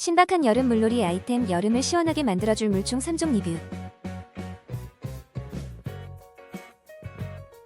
신박한 여름 물놀이 아이템 여름을 시원하게 만들어줄 물총 3종 리뷰.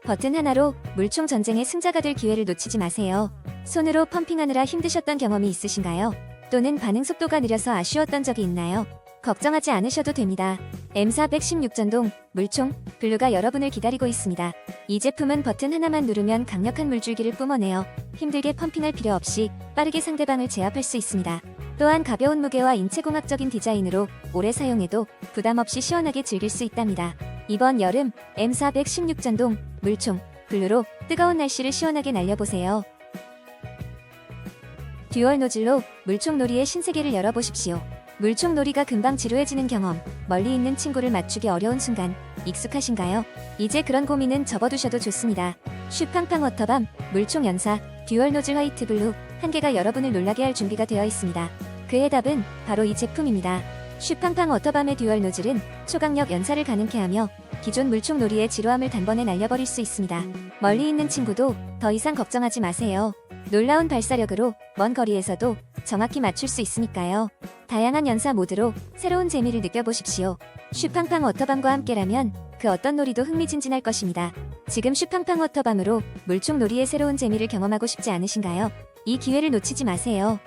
버튼 하나로 물총 전쟁의 승자가 될 기회를 놓치지 마세요. 손으로 펌핑하느라 힘드셨던 경험이 있으신가요? 또는 반응 속도가 느려서 아쉬웠던 적이 있나요? 걱정하지 않으셔도 됩니다. M4 116전동 물총 블루가 여러분을 기다리고 있습니다. 이 제품은 버튼 하나만 누르면 강력한 물줄기를 뿜어내어 힘들게 펌핑할 필요 없이 빠르게 상대방을 제압할 수 있습니다. 또한 가벼운 무게와 인체공학적인 디자인으로 오래 사용해도 부담 없이 시원하게 즐길 수 있답니다. 이번 여름 M4 116 전동 물총 블루로 뜨거운 날씨를 시원하게 날려보세요. 듀얼 노즐로 물총 놀이의 신세계를 열어보십시오. 물총 놀이가 금방 지루해지는 경험, 멀리 있는 친구를 맞추기 어려운 순간, 익숙하신가요? 이제 그런 고민은 접어두셔도 좋습니다. 슈팡팡 워터밤, 물총 연사, 듀얼 노즐 화이트 블루, 한 개가 여러분을 놀라게 할 준비가 되어 있습니다. 그의 답은 바로 이 제품입니다. 슈팡팡 워터밤의 듀얼 노즐은 초강력 연사를 가능케 하며 기존 물총 놀이의 지루함을 단번에 날려버릴 수 있습니다. 멀리 있는 친구도 더 이상 걱정하지 마세요. 놀라운 발사력으로 먼 거리에서도 정확히 맞출 수 있으니까요. 다양한 연사 모드로 새로운 재미를 느껴보십시오. 슈팡팡 워터밤과 함께라면 그 어떤 놀이도 흥미진진할 것입니다. 지금 슈팡팡 워터밤으로 물총 놀이의 새로운 재미를 경험하고 싶지 않으신가요? 이 기회를 놓치지 마세요.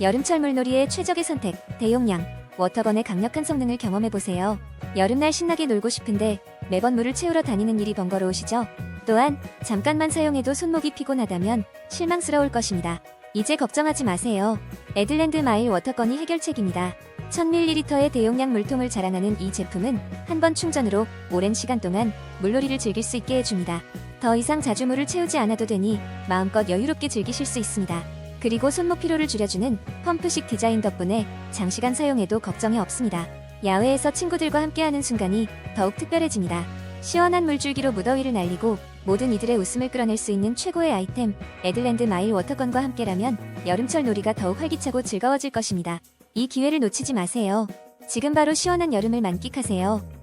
여름철 물놀이의 최적의 선택, 대용량, 워터건의 강력한 성능을 경험해보세요. 여름날 신나게 놀고 싶은데 매번 물을 채우러 다니는 일이 번거로우시죠? 또한 잠깐만 사용해도 손목이 피곤하다면 실망스러울 것입니다. 이제 걱정하지 마세요. 에들랜드 마일 워터건이 해결책입니다. 1000ml의 대용량 물통을 자랑하는 이 제품은 한 번 충전으로 오랜 시간 동안 물놀이를 즐길 수 있게 해줍니다. 더 이상 자주 물을 채우지 않아도 되니 마음껏 여유롭게 즐기실 수 있습니다. 그리고 손목 피로를 줄여주는 펌프식 디자인 덕분에 장시간 사용해도 걱정이 없습니다. 야외에서 친구들과 함께하는 순간이 더욱 특별해집니다. 시원한 물줄기로 무더위를 날리고 모든 이들의 웃음을 끌어낼 수 있는 최고의 아이템 에들랜드 마일 워터건과 함께라면 여름철 놀이가 더욱 활기차고 즐거워질 것입니다. 이 기회를 놓치지 마세요. 지금 바로 시원한 여름을 만끽하세요.